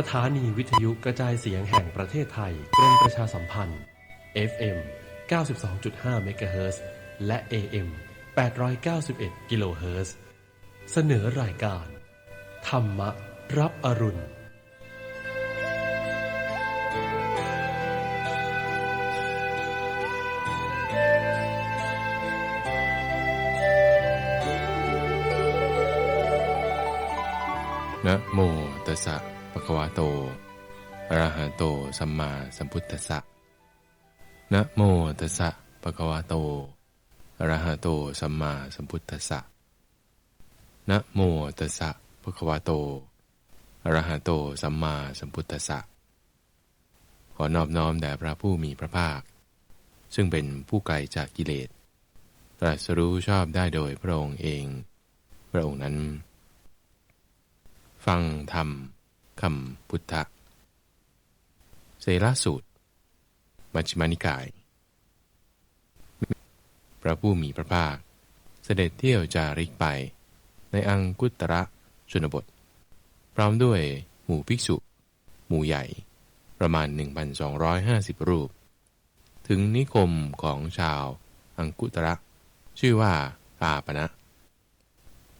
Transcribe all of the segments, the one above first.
สถานีวิทยุกระจายเสียงแห่งประเทศไทยกรมประชาสัมพันธ์ FM 92.5เมกะเฮิรตซ์และ AM 891กิโลเฮิรตซ์เสนอรายการ ธรรมรับอรุณ นะโมตัสสะะคะวะโตอรหะโตสัมมาสัมพุทธัสสะนะโมตัสสะปะคะวะโตอรหะโตสัมมาสัมพุทธัสสะนะโมตัสสะปะคะวะโตอรหะโตสัมมาสัมพุทธัสสะขอนอบน้อมแด่พระผู้มีพระภาค ซึ่งเป็นผู้ไกลจากกิเลสตรัสรู้ชอบได้โดยพระองค์เอง พระองค์นั้น ฟังธรรม คำพุทธะเสราสูตร มัชฌิมานิกาย พระผู้มีพระภาค เสด็จเที่ยวจาริกไป ในอังกุตระชนบท พร้อมด้วยหมู่ภิกษุ หมู่ใหญ่ ประมาณ 1,250 รูป ถึงนิคมของชาวอังกุตระ ชื่อว่าอาปณะ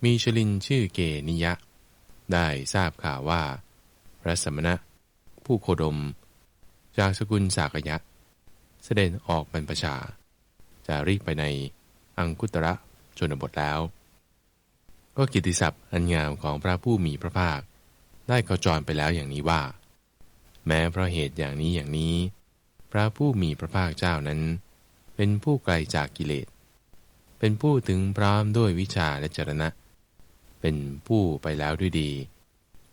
มีชลินชื่อเกนิยะ ได้ทราบข่าวว่า ระสมณะ ผู้โคดม จากสกุลสากยะ เสด็จออกบรรพชา จะรีบไปในอังคุตระชนบทแล้ว ก็กิติศัพท์อันงามของพระผู้มีพระภาค ได้ขจรไปแล้วอย่างนี้ว่า แม้เพราะเหตุอย่างนี้อย่างนี้ พระผู้มีพระภาคเจ้านั้น เป็นผู้ไกลจากกิเลสเป็นผู้ถึงพร้อมด้วยวิชาและจรณะ เป็นผู้ไปแล้วด้วยดี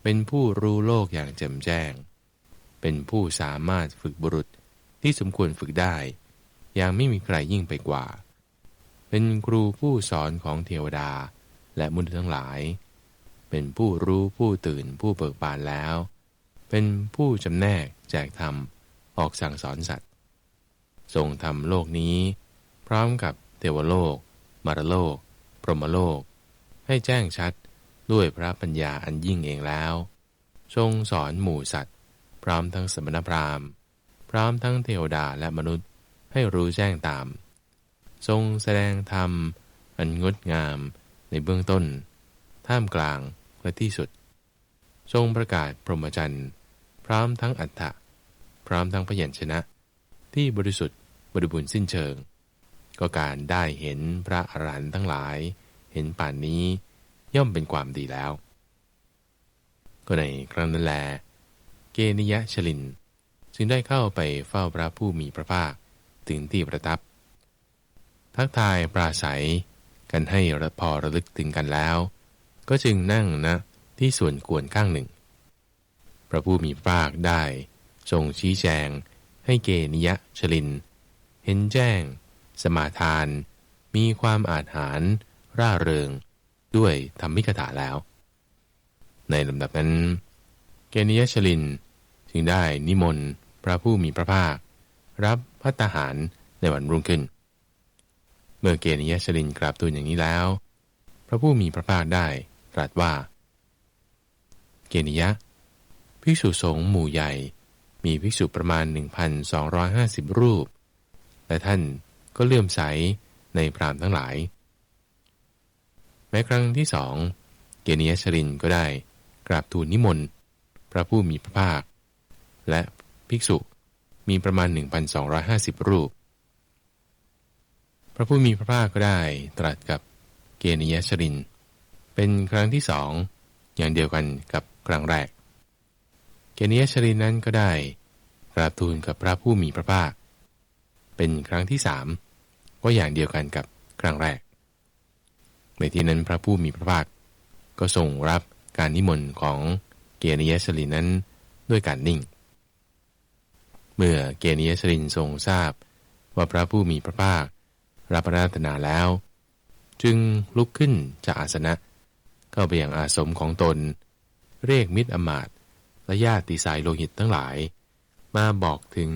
เป็นผู้รู้โลกอย่างแจ่มแจ้ง เป็นผู้สามารถฝึกบุรุษที่สมควรฝึกได้ อย่างไม่มีใครยิ่งไปกว่า เป็นครูผู้สอนของเทวดาและมนุษย์ทั้งหลาย เป็นผู้รู้ผู้ตื่นผู้เบิกบานแล้ว เป็นผู้จำแนกแจกธรรมออกสั่งสอนสัตว์ ทรงทำโลกนี้ พร้อมกับเทวโลก มารโลก พรหมโลก ให้แจ้งชัด ด้วยพระปัญญาอันยิ่งเองแล้ว ทรงสอนหมู่สัตว์ พร้อมทั้งสมณพราหมณ์ พร้อมทั้งเทวดาและมนุษย์ให้รู้แจ้งตาม ทรงแสดงธรรม อันงดงามในเบื้องต้น ท่ามกลางและที่สุด ทรงประกาศพรหมจรรย์พร้อมทั้งอัฏฐะพร้อมทั้งพยัญชนะ ที่บริสุทธิ์บริบูรณ์สิ้นเชิง ก็การได้เห็นพระอรหันต์ทั้งหลาย เห็นป่านนี้ ย่อมเป็นความดีแล้ว ก็ในครั้งนั้นแล เกนิยะชลิน จึงได้เข้าไปเฝ้าพระผู้มีพระภาคถึงที่ประทับ ทักทายปราศัยกันให้ระพอระลึกถึงกันแล้ว ก็จึงนั่งนะที่ส่วนกวนข้างหนึ่ง พระผู้มีพระภาคได้ทรงชี้แจงให้เกนิยะชลิน เห็นแจ้ง สมาทาน มีความอาจหารร่าเริง ด้วยธรรมิกถาแล้ว ในลำดับนั้น เกนิยชลินจึงได้นิมนต์พระผู้มีพระภาครับพัตตาหารในวันรุ่งขึ้น เมื่อเกนิยชลินกราบทูลอย่างนี้แล้ว พระผู้มีพระภาคได้ตรัสว่า เกนิยะภิกษุสงฆ์หมู่ใหญ่มีภิกษุประมาณ 1,250 รูป และท่านก็เลื่อมใสในพรามทั้งหลาย แม้ครั้งที่สองเกเนียชรินก็ได้กราบทูลนิมนต์ พระผู้มีพระภาค และภิกษุมีประมาณ 1,250 รูป พระผู้มีพระภาคก็ได้ตรัสกับเกเนียชริน เป็นครั้งที่สองอย่างเดียวกันกับครั้งแรก เกเนียชรินนั้นก็ได้กราบทูลกับพระผู้มีพระภาค เป็นครั้งที่สามก็อย่างเดียวกันกับครั้งแรก ในที่นั้นพระผู้มีพระภาคก็ทรงรับการนิมนต์ของเกณียสลินนั้นด้วยการนิ่ง เมื่อเกณียสลินทรงทราบ ว่าพระผู้มีพระภาครับพระราตนาแล้ว จึงลุกขึ้นจากอาสนะ เข้าไปอย่างอาสมของตน เรียกมิตรอมาตและญาติสายโลหิตทั้งหลาย มาบอกถึง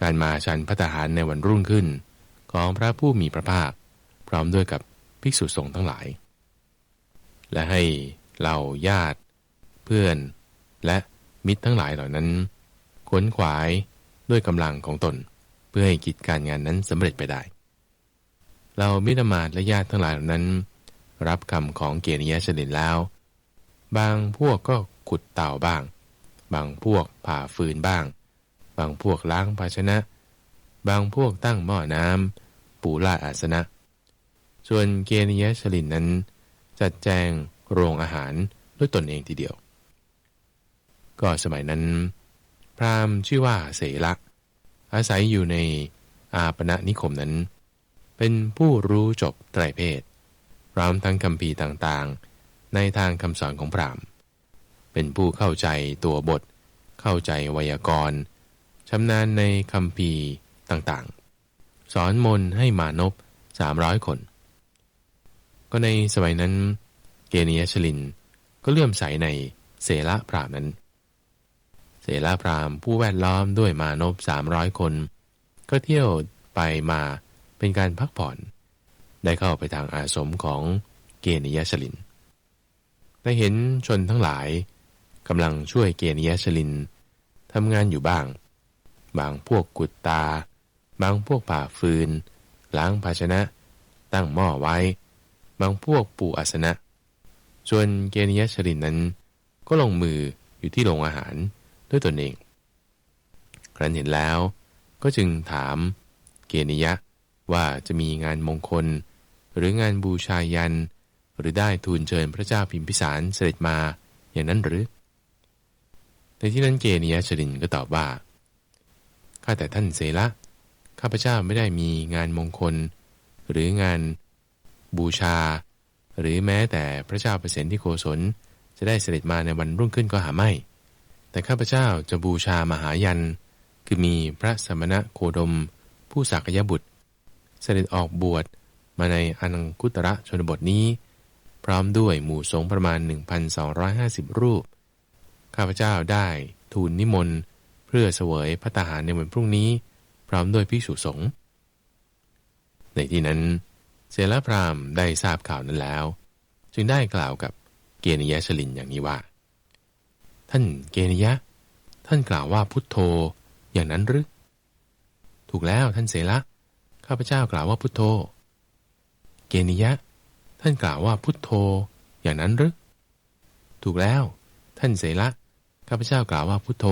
การมาชันพัตหารในวันรุ่งขึ้น ของพระผู้มีพระภาค พร้อมด้วยกับ ภิกษุสงฆ์ทั้งหลาย และให้เหล่าญาติ เพื่อน และมิตรทั้งหลายเหล่านั้น ขวนขวายด้วยกำลังของตน เพื่อให้กิจการงานนั้นสำเร็จไปได้ เรามิตรมาและญาติทั้งหลายเหล่านั้น รับคำของเกียรติยชลินแล้ว บางพวกก็ขุดเต่าบ้าง บางพวกผ่าฟืนบ้าง บางพวกล้างภาชนะ บางพวกตั้งหม้อน้ำปูลาดอาสนะ ส่วนเกณยชลินนั้น จัดแจงโรงอาหารด้วยตนเองทีเดียว ก็สมัยนั้น พราหมณ์ชื่อว่าเสละอาศัยอยู่ในอาปณะนิคมนั้น เป็นผู้รู้จบไตรเพศพร้อมทั้งคำพีต่างๆ ในทางคำสอนของพราหมณ์เป็นผู้เข้าใจตัวบท เข้าใจไวยากรณ์ชำนาญในคำพีต่างๆ สอนมนให้มานพสามร้อยคน ก็ในสมัยนั้น เกเนียชลิน ก็เลื่อมใสในเสละพรามณ์นั้น เสละพราหมณ์ผู้แวดล้อมด้วยมานพสามร้อยคน ก็เที่ยวไปมาเป็นการพักผ่อน ได้เข้าไปทางอาสมของเกเนียชลิน ได้เห็นชนทั้งหลายกำลังช่วยเกเนียชลินทำงานอยู่บ้าง บางพวกกุดตา บางพวกป่าฟืน ล้างภาชนะ ตั้งหม้อไว้ บางพวกปูอาสนะ ส่วนเกเนียชลินนั้น ก็ลงมืออยู่ที่โรงอาหารด้วยตนเอง ครั้นเห็นแล้วก็จึงถามเกนิยะว่าจะมีงานมงคล หรืองานบูชายัน หรือได้ทูลเชิญพระเจ้าพิมพิสารเสด็จมาอย่างนั้นหรือ ในที่นั้นเกนิยชลินก็ตอบว่าข้าแต่ท่านเสละข้าพเจ้าไม่ได้มีงานมงคล หรืองาน บูชา หรือแม้แต่พระเจ้าเปรตที่โกศลจะได้เสด็จมาในวันรุ่งขึ้นก็หาไม่ แต่ข้าพเจ้าจะบูชามหายัน คือมีพระสมณะโคดม ผู้สักยบุตร เสด็จออกบวชมาในอนังคุตระชนบทนี้ พร้อมด้วยหมู่สงประมาณ 1,250 รูป ข้าพเจ้าได้ทูลนิมนต์เพื่อเสวยพระตาหารในวันพรุ่งนี้ พร้อมด้วยพิสุสงฆ์ในที่นั้น เสลพรามได้ทราบข่าวนั้นแล้ว จึงได้กล่าวกับเกณยชลินอย่างนี้ว่า ท่านเกณยะ ท่านกล่าวว่าพุทโธอย่างนั้นหรือถูกแล้วท่านเสละข้าพเจ้ากล่าวว่าพุทโธ เกณยะ ท่านกล่าวว่าพุทโธอย่างนั้นหรือถูกแล้ว ท่านเสละข้าพเจ้ากล่าวว่าพุทโธ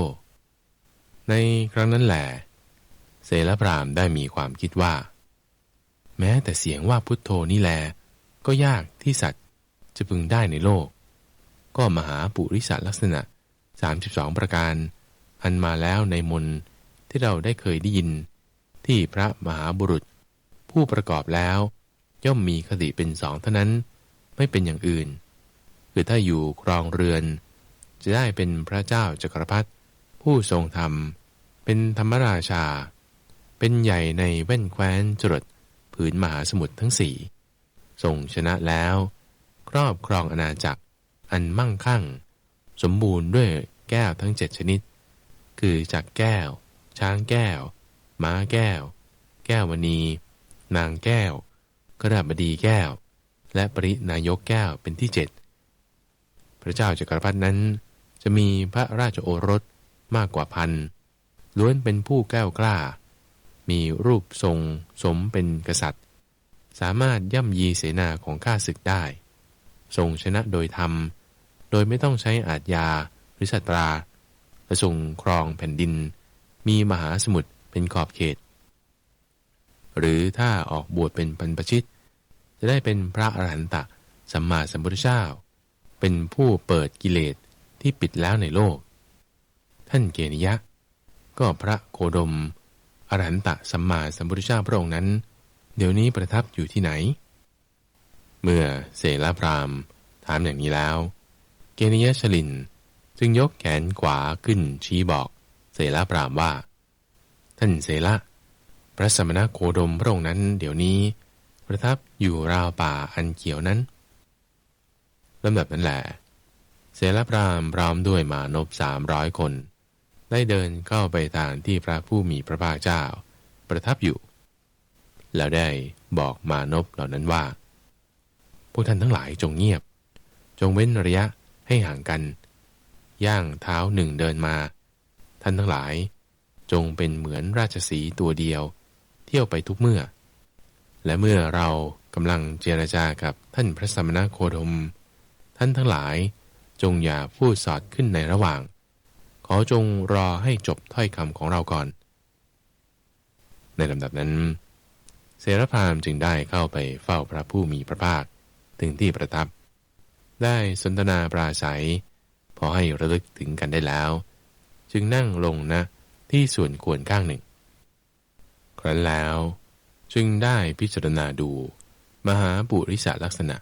ในครั้งนั้นแหละเสลพรามได้มีความคิดว่า แม้แต่เสียงว่าพุทโธนี่แล ก็ยากที่สัตว์จะพึงได้ในโลก ก็มหาปุริสัตลักษณะ 32 ประการ อันมาแล้วในมนที่เราได้เคยได้ยิน ที่พระมหาบุรุษ ผู้ประกอบแล้ว ย่อมมีคติเป็นสองเท่านั้นไม่เป็นอย่างอื่น คือถ้าอยู่ครองเรือน จะได้เป็นพระเจ้าจักรพรรดิผู้ทรงธรรม เป็นธรรมราชา เป็นใหญ่ในแว่นแคว้นจรด ผืนมหาสมุทรทั้งสี่ทรงชนะแล้ว ครอบครองอาณาจักรอันมั่งคั่ง สมบูรณ์ด้วยแก้วทั้งเจ็ดชนิด คือจากแก้ว ช้างแก้ว ม้าแก้ว แก้วมณี นางแก้วกระดาบดีแก้ว และปรินายกแก้วเป็นที่เจ็ดพระเจ้าจักรพรรดินั้น จะมีพระราชโอรสมากกว่าพันล้วนเป็นผู้แก้วกล้า มีรูปทรงสมเป็นกษัตริย์ สามารถย่ำยีเสนาของข้าศึกได้ ทรงชนะโดยธรรม โดยไม่ต้องใช้อาจยาหรือสัตราและทรงครองแผ่นดิน มีมหาสมุทรเป็นขอบเขต หรือถ้าออกบวชเป็นปันปชิต จะได้เป็นพระอรหันตะสัมมาสัมพุทธเจ้า เป็นผู้เปิดกิเลสที่ปิดแล้วในโลก ท่านเกณยะ ก็พระโคดม อรหันตะสัมมาสัมพุทธเจ้าพระองค์นั้น เดี๋ยวนี้ประทับอยู่ที่ไหน เมื่อเสลพรามถามอย่างนี้แล้ว เกณยชลินจึงยกแขนขวาขึ้นชี้บอก เสลพรามว่า ท่านเสละพระสมณโคดมพระองค์นั้น เดี๋ยวนี้ ประทับอยู่ราวป่าอันเขียวนั้นลำดับนั้นแหละเสลพรามพร้อมด้วยมานพสามร้อยคน ได้เดินเข้าไปทางที่พระผู้มีพระภาคเจ้า ประทับอยู่ แล้วได้บอกมานพเหล่านั้นว่า พวกท่านทั้งหลายจงเงียบ จงเว้นระยะให้ห่างกัน ย่างเท้าหนึ่งเดินมา ท่านทั้งหลาย จงเป็นเหมือนราชสีตัวเดียว เที่ยวไปทุกเมื่อ และเมื่อเรากำลังเจรจากับท่านพระสมณโคดม ท่านทั้งหลายจงอย่าพูดสอดขึ้นในระหว่าง อจงรอให้จบถ้อยคำของเราก่อน ในลำดับนั้น เสรพามจึงได้เข้าไปเฝ้าพระผู้มีพระภาคถึงที่ประทับ ได้สนทนาปราศัย พอให้ระลึกถึงกันได้แล้ว จึงนั่งลงนะที่ส่วนควรข้างหนึ่ง ครั้นแล้วจึงได้พิจารณาดู มหาบุริสลักษณะ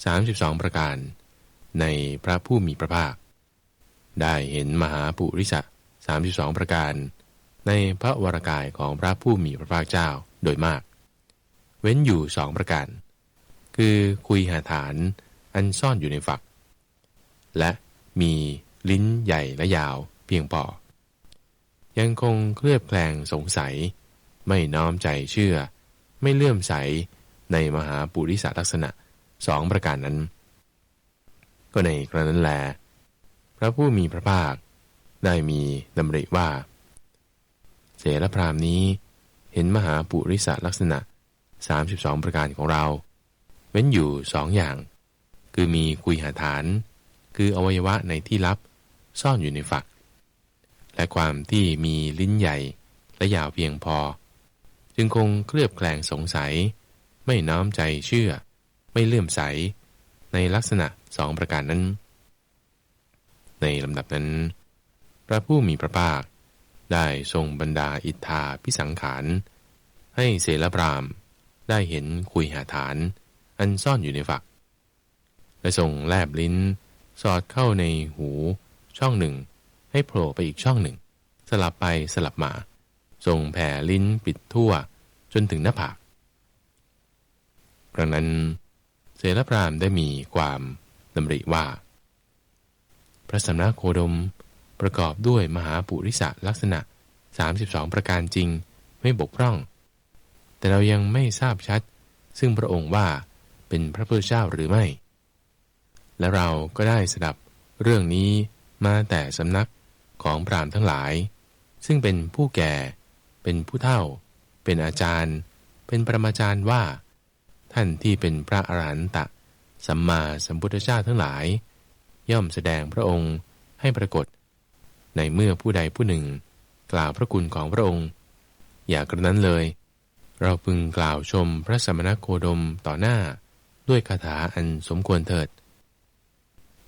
32 ประการ ในพระผู้มีพระภาค ได้เห็นมหาปุริสะ32 ประการ ในพระวรากายของพระผู้มีพระภาคเจ้าโดยมาก เว้นอยู่สองประการ คือคุยหาฐานอันซ่อนอยู่ในฝัก และมีลิ้นใหญ่และยาวเพียงพอยังคงเคลือบแคลงสงสัย ไม่น้อมใจเชื่อ ไม่เลื่อมใสในมหาปุริสลักษณะสองประการนั้น ก็ในครั้นั้นแลพ ระผู้มีพระภาค ได้มีดำริว่า เสรพรามนี้เห็นมหาปุริสลักษณะ 32 ประการของเรา เว้นอยู่สองอย่าง คือมีคุยหาฐาน คืออวัยวะในที่ลับซ่อนอยู่ในฝัก และความที่มีลิ้นใหญ่และยาวเพียงพอ จึงคงเคลือบแคลงสงสัย ไม่น้อมใจเชื่อ ไม่เลื่อมใส ในลักษณะสองประการนั้น ในลำดับนั้น พระผู้มีพระภาค ได้ทรงบรรดาอิทธาพิสังขาร ให้เสลพรามได้เห็นคุยหาฐาน อันซ่อนอยู่ในฝัก และทรงแลบลิ้น สอดเข้าในหูช่องหนึ่ง ให้โผล่ไปอีกช่องหนึ่ง สลับไปสลับมา ทรงแผ่ลิ้นปิดทั่วจนถึงหน้าผากครั้งนั้นเสรพรามได้มีความดำริว่า พระสำนักโคดม ประกอบด้วยมหาปุริสลักษณะ 32 ประการจริงไม่บกพร่อง แต่เรายังไม่ทราบชัด ซึ่งพระองค์ว่าเป็นพระพุทธเจ้าหรือไม่ และเราก็ได้สดับเรื่องนี้มาแต่สำนักของพรามทั้งหลาย ซึ่งเป็นผู้แก่ เป็นผู้เฒ่า เป็นอาจารย์ เป็นปรมาจารย์ว่า ท่านที่เป็นพระอรหันตะสัมมาสัมพุทธเจ้าทั้งหลาย ย่อมแสดงพระองค์ให้ปรากฏ ในเมื่อผู้ใดผู้หนึ่ง กล่าวพระคุณของพระองค์ อย่ากระนั้นเลย เราพึงกล่าวชมพระสมณโคดมต่อหน้าด้วยคาถาอันสมควรเถิด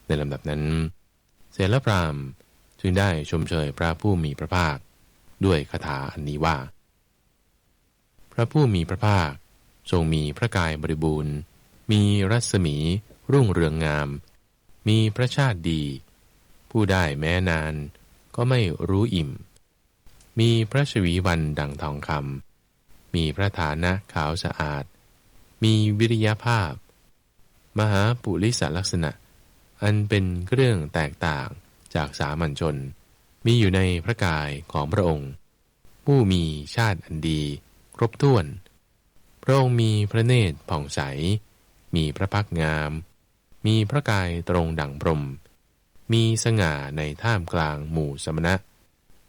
ในลำดับนั้น เสรพรามจึงได้ชมเชยพระผู้มีพระภาค ด้วยคาถาอันนี้ว่า พระผู้มีพระภาคทรงมีพระกายบริบูรณ์ มีรัศมีรุ่งเรืองงาม มีพระชาติดี ผู้ได้แม้นานก็ไม่รู้อิ่ม มีพระชวีวันดังทองคำมีพระฐานะขาวสะอาด มีวิริยภาพ มหาปุริสลักษณะ อันเป็นเครื่องแตกต่างจากสามัญชน มีอยู่ในพระกายของพระองค์ ผู้มีชาติอันดี ครบถ้วน พระองค์มีพระเนตรผ่องใส มีพระพักงาม มีพระกายตรงดั่งพรม มีสง่าในท่ามกลางหมู่สมณะ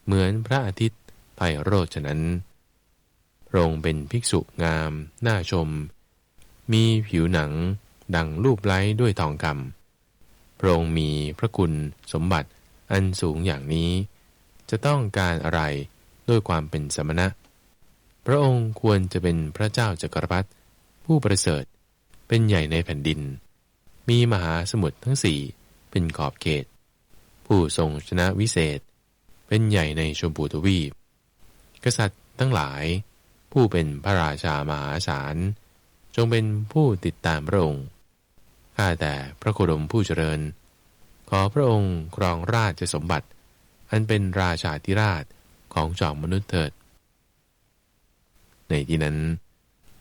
เหมือนพระอาทิตย์ไพโรจน์ฉะนั้นพระองค์เป็นภิกษุงาม น่าชม มีผิวหนัง ดังรูปไล้ด้วยทองคำพระองค์มีพระคุณสมบัติอันสูงอย่างนี้ จะต้องการอะไรด้วยความเป็นสมณะ พระองค์ควรจะเป็นพระเจ้าจักรพรรดิผู้ประเสริฐเป็นใหญ่ในแผ่นดิน มีมหาสมุทรทั้งสี่เป็นขอบเขต ผู้ทรงชนะวิเศษ เป็นใหญ่ในชมพูทวีป กษัตริย์ทั้งหลาย ผู้เป็นพระราชามหาศาล จงเป็นผู้ติดตามพระองค์ ข้าแต่พระโคดมผู้เจริญ ขอพระองค์ครองราชสมบัติ อันเป็นราชาธิราชของจอมมนุษย์เถิด ในที่นั้น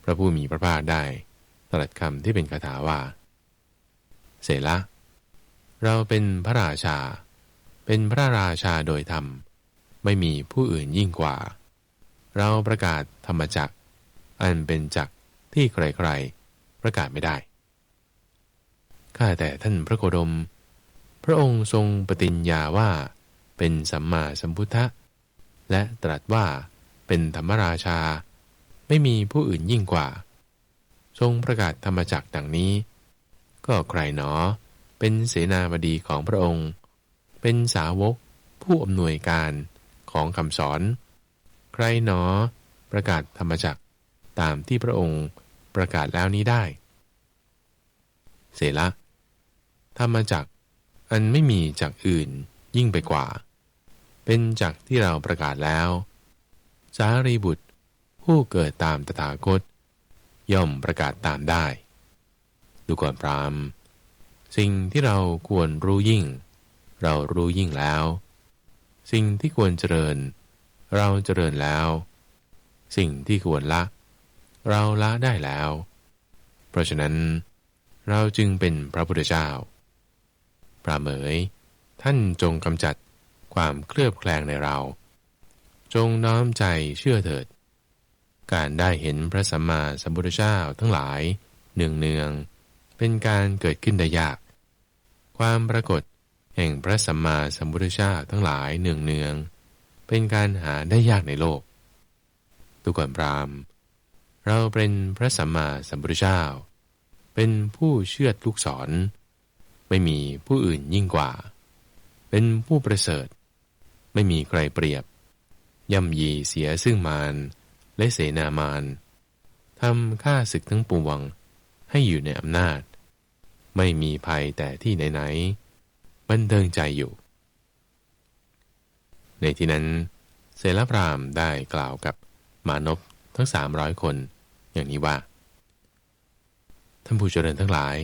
พระผู้มีพระภาคได้ตรัสคำที่เป็นคาถาว่า เสละเราเป็นพระราชา เป็นพระราชาโดยธรรม ไม่มีผู้อื่นยิ่งกว่า เราประกาศธรรมจักอันเป็นจักที่ใครๆ ประกาศไม่ได้ ข้าแต่ท่านพระโคดมพพระองค์ทรงปฏิญญาว่า เป็นสัมมาสัมพุทธะ และตรัสว่าเป็นธรรมราชา ไม่มีผู้อื่นยิ่งกว่า ทรงประกาศธรรมจักดังนี้ ก็ใครหนอ เป็นเสนาบดีของพระองค์ เป็นสาวกผู้อำนวยการของคำสอน ใครหนอ ประกาศธรรมจักตามที่พระองค์ประกาศแล้วนี้ได้ เสละธรรมจักอันไม่มีจากอื่นยิ่งไปกว่า เป็นจักที่เราประกาศแล้ว สารีบุตรผู้เกิดตามตถาคต ย่อมประกาศตามได้ ดูก่อนพรามสิ่งที่เราควรรู้ยิ่ง เรารู้ยิ่งแล้ว สิ่งที่ควรเจริญ เราเจริญแล้ว สิ่งที่ควรละ เราละได้แล้ว เพราะฉะนั้น เราจึงเป็นพระพุทธเจ้าพระเหมย ท่านจงกำจัดความเคลือบแคลงในเรา จงน้อมใจเชื่อเถิด การได้เห็นพระสัมมาสัมพุทธเจ้าทั้งหลายเนืองเนือง เป็นการเกิดขึ้นได้ยาก ความปรากฏแห่งพระสัมมาสัมพุทธเจ้าทั้งหลายเนืองเนืองๆเป็นการหาได้ยากในโลกตุก่อนพรามเราเป็นพระสัมมาสัมพุทธเจ้า เป็นผู้เชื่อลูกศร ไม่มีผู้อื่นยิ่งกว่า เป็นผู้ประเสริฐ ไม่มีใครเปรียบ ย่ำยีเสียซึ่งมารและเสนามารทำฆ่าศึกทั้งปวง ให้อยู่ในอำนาจ ไม่มีภัยแต่ที่ไหนๆบันเทิงใจอยู่ ในที่นั้นเสลพรามได้กล่าวกับมานพทั้งสามร้อยคน อย่างนี้ว่า ท่านผู้เจริญทั้งหลาย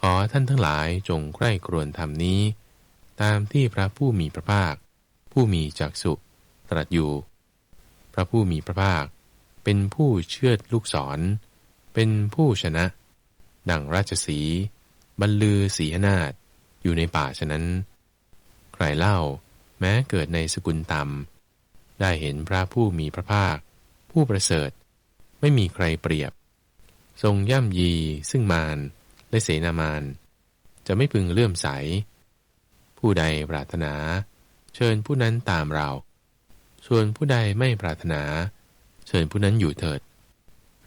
ขอท่านทั้งหลายจงใกล้ครวญธรรมนี้ ตามที่พระผู้มีพระภาค ผู้มีจักสุตรัสอยู่ พระผู้มีพระภาคเป็นผู้เชื่อดลูกศร เป็นผู้ชนะ ดังราชสี บรรลือสีหนาฏอยู่ในป่าฉะนั้น ใครเล่าแม้เกิดในสกุลต่ำได้เห็นพระผู้มีพระภาค ผู้ประเสริฐ ไม่มีใครเปรียบ ทรงย่ำยีซึ่งมารและเสนามานจะไม่พึงเลื่อมใส ผู้ใดปรารถนา เชิญผู้นั้นตามเรา ส่วนผู้ใดไม่ปรารถนา เชิญผู้นั้นอยู่เถิด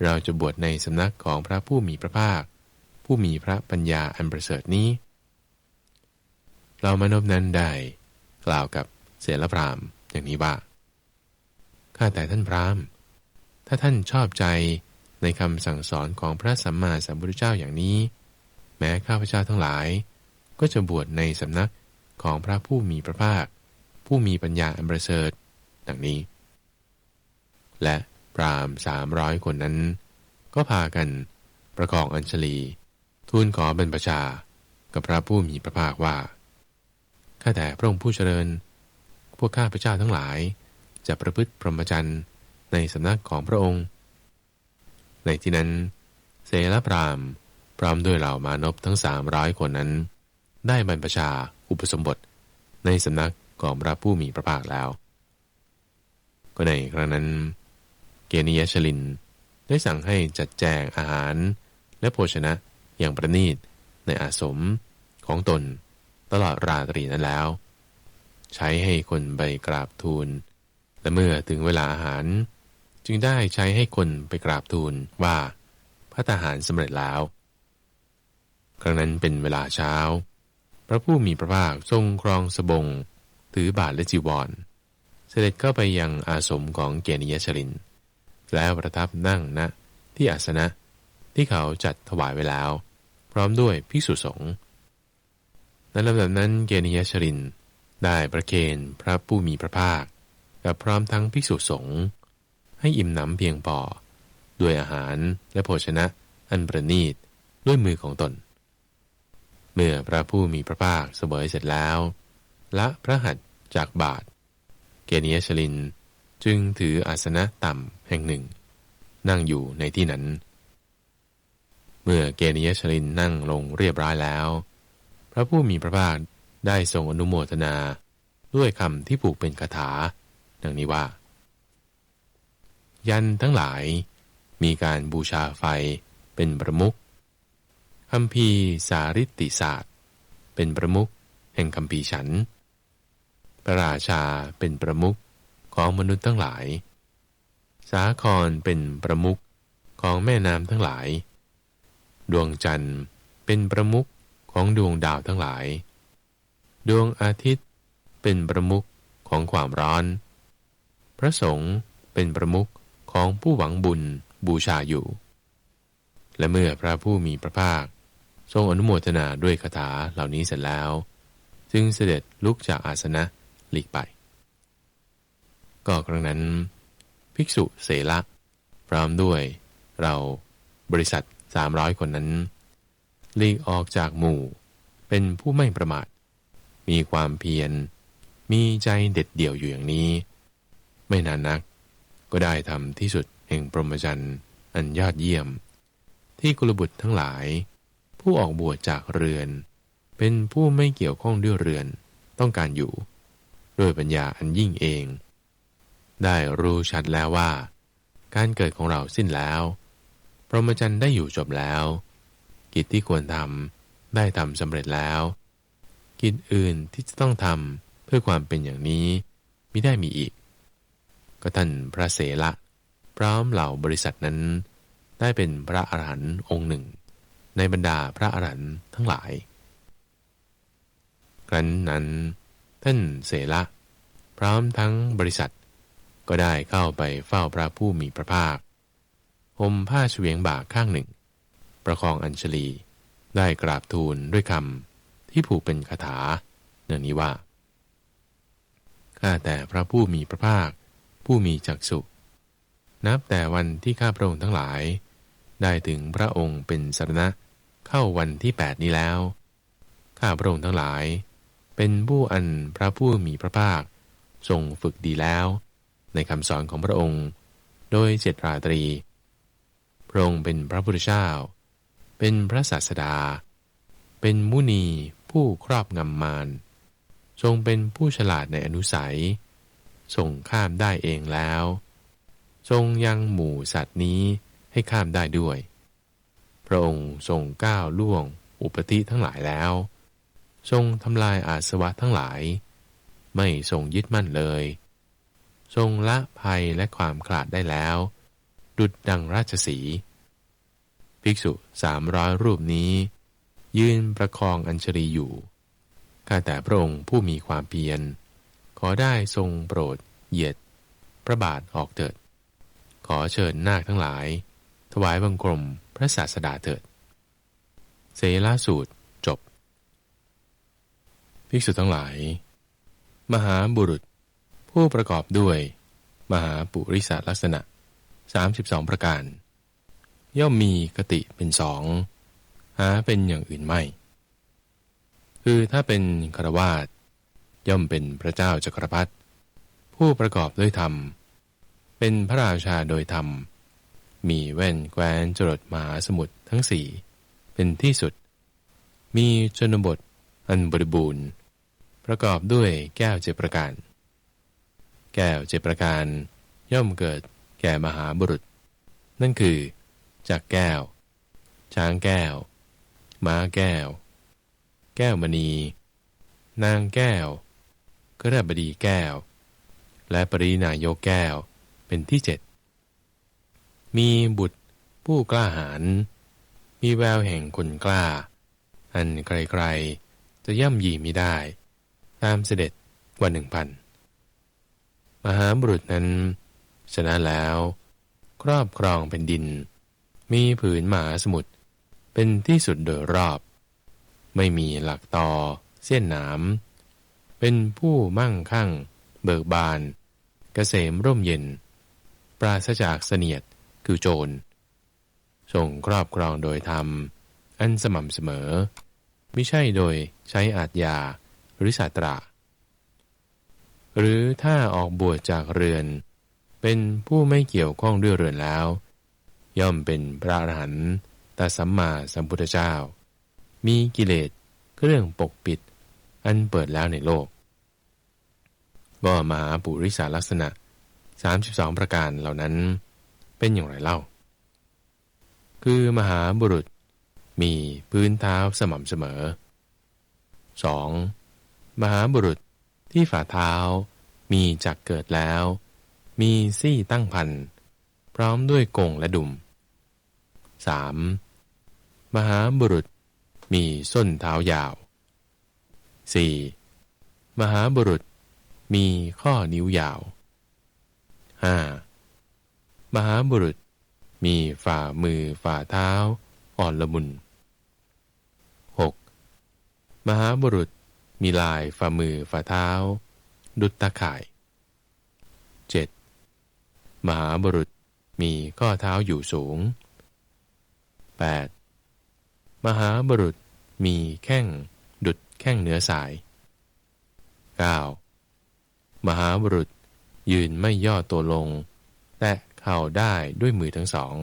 เราจะบวชในสำนักของพระผู้มีพระภาค ผู้มีพระปัญญาอันประเสริฐนี้ เรามานพนั้นได้กล่าวกับเสรพรามอย่างนี้ว่าข้าแต่ท่านพรามถ้าท่านชอบใจในคำสั่งสอนของพระสัมมาสัมพุทธเจ้าอย่างนี้ แม้ข้าพเจ้าทั้งหลาย ก็จะบวชในสำนักของพระผู้มีพระภาค ผู้มีปัญญาอันประเสริฐดังนี้ และ พรามสามร้อยคนนั้น ก็พากันประกองอัญชลี ทูลขอบรรพชา กับพระผู้มีพระภาคว่า ข้าแต่พระองค์ผู้เจริญ พวกข้าพเจ้าทั้งหลาย จะประพฤติพรหมจรรย์ในสำนักของพระองค์ ในที่นั้น เสลพรามพร้อมด้วยเหล่ามานพทั้งสามร้อยคนนั้น ได้บรรพชาอุปสมบทในสำนักของพระผู้มีพระภาคแล้ว ก็ในครั้งนั้น เกณียชลิน ได้สั่งให้จัดแจงอาหาร และโภชนะอย่างประณีตในอาสมของตน ตลอดราตรีนั้นแล้ว ใช้ให้คนไปกราบทูล และเมื่อถึงเวลาอาหาร จึงได้ใช้ให้คนไปกราบทูลว่าพระทหารสำเร็จแล้ว ครั้งนั้นเป็นเวลาเช้า พระผู้มีพระภาคทรงครองสบง ถือบาทและจีวร เสด็จเข้าไปยังอาสมของเกณียชลิน แล้วประทับนั่งณนะที่อาสนะที่เขาจัดถวายไว้แล้ว พร้อมด้วยภิกษุสงฆ์ในลำดับนั้นเกณียชลิน ได้ประเคนพระผู้มีพระภาค กับพร้อมทั้งภิกษุสงฆ์ให้อิ่มหนำเพียงพอด้วยอาหารและโภชนะอันประณีตด้วยมือของตน เมื่อพระผู้มีพระภาคเสวยเสร็จแล้วละพระหัตถ์จากบาท เกณียชลินจึงถืออาสนะต่ำ แห่งหนึ่ง นั่งอยู่ในที่นั้น เมื่อเกณียชลินนั่งลงเรียบร้อยแล้ว พระผู้มีพระภาคได้ทรงอนุโมทนาด้วยคำที่ผูกเป็นคาถา ดังนี้ว่า ยันทั้งหลายมีการบูชาไฟเป็นประมุขคำพีสาริติศาสตร์ เป็นประมุขแห่งคำปีฉันพระราชาเป็นประมุขของมนุษย์ทั้งหลาย สาครเป็นประมุขของแม่น้ำทั้งหลาย ดวงจันทร์เป็นประมุขของดวงดาวทั้งหลาย ดวงอาทิตย์เป็นประมุขของความร้อน พระสงฆ์เป็นประมุขของผู้หวังบุญบูชาอยู่ และเมื่อพระผู้มีพระภาค ทรงอนุโมทนาด้วยคาถาเหล่านี้เสร็จแล้ว จึงเสด็จลุกจากอาสนะหลีกไป ก็ครั้งนั้น ภิกษุเสละพร้อมด้วย เราบริษัทสามร้อยคนนั้นลีกออกจากหมู่ เป็นผู้ไม่ประมาท มีความเพียร มีใจเด็ดเดี่ยวอยู่อย่างนี้ ไม่นานนัก ก็ได้ทำที่สุดแห่งพรหมจรรย์อันยอดเยี่ยม ที่กุลบุตรทั้งหลาย ผู้ออกบวชจากเรือน เป็นผู้ไม่เกี่ยวข้องด้วยเรือนต้องการอยู่ ด้วยปัญญาอันยิ่งเอง ได้รู้ชัดแล้วว่า การเกิดของเราสิ้นแล้ว พรหมจรรย์ได้อยู่จบแล้ว กิจที่ควรทำได้ทำสำเร็จแล้ว กิจอื่นที่จะต้องทำเพื่อความเป็นอย่างนี้มิได้มีอีก ก็ท่านพระเสละพร้อมเหล่าบริษัทนั้น ได้เป็นพระอรหันต์องค์หนึ่ง ในบรรดาพระอรหันต์ทั้งหลาย ครั้นนั้น ท่านเสละพร้อมทั้งบริษัท ก็ได้เข้าไปเฝ้าพระผู้มีพระภาคห่มผ้าเฉวียงบ่าข้างหนึ่ง ประคองอัญชลี ได้กราบทูลด้วยคำที่ผูกเป็นคาถาเนื่องนี้ว่า ข้าแต่พระผู้มีพระภาค ผู้มีจักสุนับแต่วันที่ข้าพระองค์ทั้งหลาย ได้ถึงพระองค์เป็นสรณะเข้าวันที่แปดนี้แล้ว ข้าพระองค์ทั้งหลาย เป็นผู้อันพระผู้มีพระภาค ทรงฝึกดีแล้ว ในคำสอนของพระองค์ โดยเจตราตรี พระองค์เป็นพระพุทธเจ้า เป็นพระศาสดา เป็นมุนีผู้ครอบงำมาร ทรงเป็นผู้ฉลาดในอนุสัย ทรงข้ามได้เองแล้ว ทรงยังหมู่สัตว์นี้ให้ข้ามได้ด้วย พระองค์ทรงก้าวล่วงอุปธิทั้งหลายแล้ว ทรงทำลายอาสวะทั้งหลาย ไม่ทรงยึดมั่นเลย ทรงละภัยและความขลาดได้แล้ว ดุดดังราชสี ภิกษุสามร้อยรูปนี้ ยืนประคองอัญชลีอยู่ ข้าแต่พระองค์ผู้มีความเพียร ขอได้ทรงโปรด เหยียด พระบาทออกเถิด ขอเชิญนาคทั้งหลาย ถวายบังคมพระศาสดาเถิด เสลาสูตรจบ ภิกษุทั้งหลาย มหาบุรุษ ผู้ประกอบด้วย มหาปุริสลักษณะ 32 ประการ ย่อมมีกติเป็นสองหาเป็นอย่างอื่นไม่ คือถ้าเป็นครวาสย่อมเป็นพระเจ้าจักรพรรดิผู้ประกอบด้วยธรรม เป็นพระราชาโดยธรรม มีแว่นแคว้นจรดมหาสมุทรทั้งสี่เป็นที่สุด มีชนบทอันบริบูรณ์ ประกอบด้วยแก้วเจประการ แก้วเจประการ ย่อมเกิดแก่มหาบุรุษ นั่นคือจากแก้ว ช้างแก้ว ม้าแก้ว แก้วมณี นางแก้วกระบดีแก้ว และปรินายกแก้วเป็นที่เจ็ดมีบุตรผู้กล้าหาญมีแววแห่งคนกล้า อันไกลๆจะย่ำยีมิได้ ตามเสด็จกว่าหนึ่งพัน มหาบุรุษนั้น ชนะแล้ว ครอบครองเป็นดิน มีผืนหมาสมุทรเป็นที่สุดโดยรอบ ไม่มีหลักต่อ เส้นหนาม เป็นผู้มั่งคั่ง เบิกบานเกษมร่มเย็น ปราศจากเสนียดคือโจรทรงครอบครองโดยธรรม อันสม่ำเสมอ ไม่ใช่โดยใช้อาทยาหรือสาสตรา หรือถ้าออกบวชจากเรือน เป็นผู้ไม่เกี่ยวข้องด้วยเรือนแล้ว ย่อมเป็นพระอรหันต์ตาสัมมาสัมพุทธเจ้า มีกิเลสเครื่องปกปิด อันเปิดแล้วในโลก ก็มหาปุริสาลักษณะ 32 ประการเหล่านั้น เป็นอย่างไรเล่า คือมหาบุรุษมีพื้นเท้าสม่ำเสมอ 2. มหาบุรุษ ที่ฝ่าเท้า มีจักเกิดแล้ว มีซี่ตั้งพัน พร้อมด้วยกงและดุม 3. มหาบุรุษ มีส้นเท้ายาว 4. มหาบุรุษ มีข้อนิ้วยาว 5. มหาบุรุษ มีฝ่ามือฝ่าเท้า อ่อนละมุน 6. มหาบุรุษ มีลายฝ่ามือฝ่าเท้า ดุจตาข่าย 7. มหาบุรุษมีข้อเท้าอยู่สูง 8. มหาบุรุษมีแข้ง ดุดแข้งเนื้อสาย 9. มหาบุรุษยืนไม่ย่อตัวลง แตะเข่าได้ด้วยมือทั้งสอง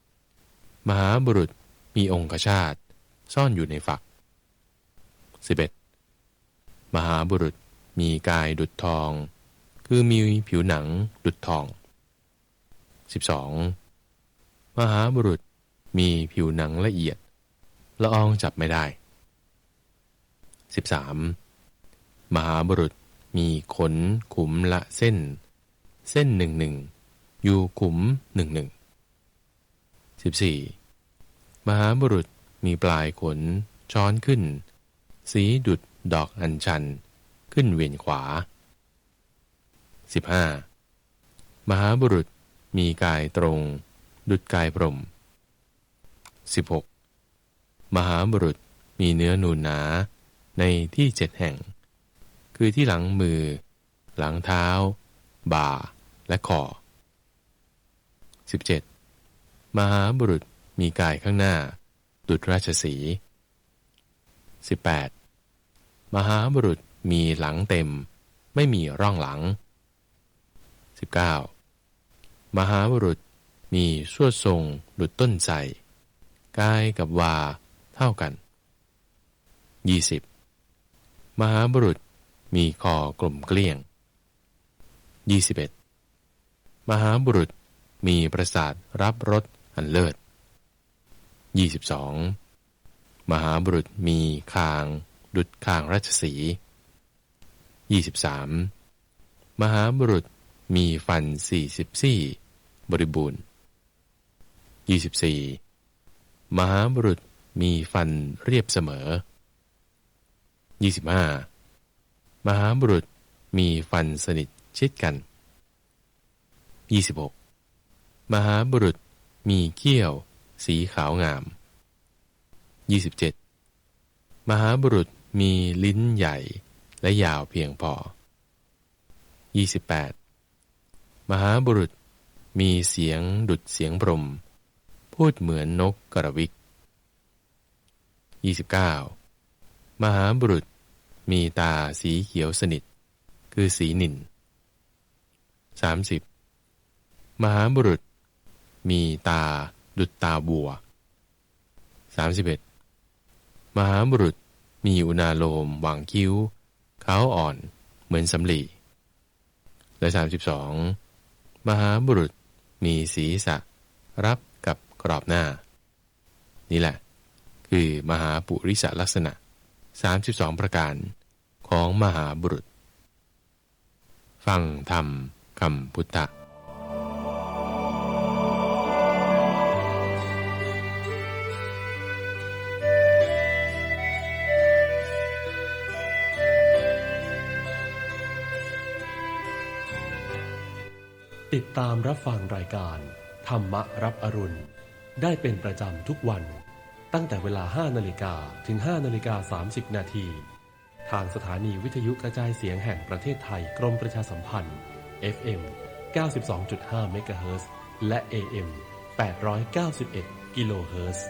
10. มหาบุรุษมีองคชาตซ่อนอยู่ในฝัก 11. มหาบุรุษมีกายดุจทอง คือมีผิวหนังดุจทอง 12. มหาบุรุษมีผิวหนังละเอียด ละอองจับไม่ได้ 13. มหาบุรุษมีขนขุมละเส้น เส้นหนึ่งหนึ่งอยู่ขุมหนึ่งหนึ่ง 14. มหาบุรุษมีปลายขนช้อนขึ้น สีดุดดอกอัญชัน ขึ้นเวียนขวา 15. มหาบุรุษมีกายตรง ดุดกายพรม 16. มหาบุรุษมีเนื้อนูนหนาในที่เจ็ดแห่ง คือที่หลังมือ หลังเท้า บ่า และคอ 17. มหาบุรุษมีกายข้างหน้า ดุจราชสี 18. มหาบุรุษมีหลังเต็ม ไม่มีร่องหลัง 19. มหาบุรุษมีสวดทรงดุจต้นไทรกายกับวาเท่ากัน 20. มหาบุรุษมีคอกลมเกลี้ยง 21. มหาบุรุษมีประสาทรับรสอันเลิศ 22. มหาบุรุษมีคาง ดุดคางราชสี 23. มหาบุรุษมีฟันสี่สิบสี่บริบูรณ์ 24. มหาบุรุษมีฟันเรียบเสมอ 25. มหาบุรุษมีฟันสนิทชิดกัน 26. มหาบุรุษมีเขี้ยว สีขาวงาม 27. มหาบุรุษมีลิ้นใหญ่และยาวเพียงพอ 28. มหาบุรุษมีเสียงดุดเสียงพรม พูดเหมือนนกกระวิก 29. มหาบุรุษมีตาสีเขียวสนิท คือสีนิน 30. มหาบุรุษมีตาดุจตาบัว 31. มหาบุรุษ มีอุณาโลมวางคิ้วขาวอ่อนเหมือนสำลี และ 32. มหาบุรุษมีศีรษะ รับกับกรอบหน้า นี่แหละ คือมหาปุริสลักษณะ 32 ประการของมหาบุรุษ ฟังธรรมคำพุทธะ ติดตามรับฟังรายการ ธรรมรับอรุณ ได้เป็นประจำทุกวัน ตั้งแต่เวลา 5นาฬิกาถึง 5นาฬิกา30 นาที ทางสถานีวิทยุกระจายเสียงแห่งประเทศไทยกรมประชาสัมพันธ์ FM 92.5เมกะเฮิร์และ AM 891 กิโลเฮิรตซ์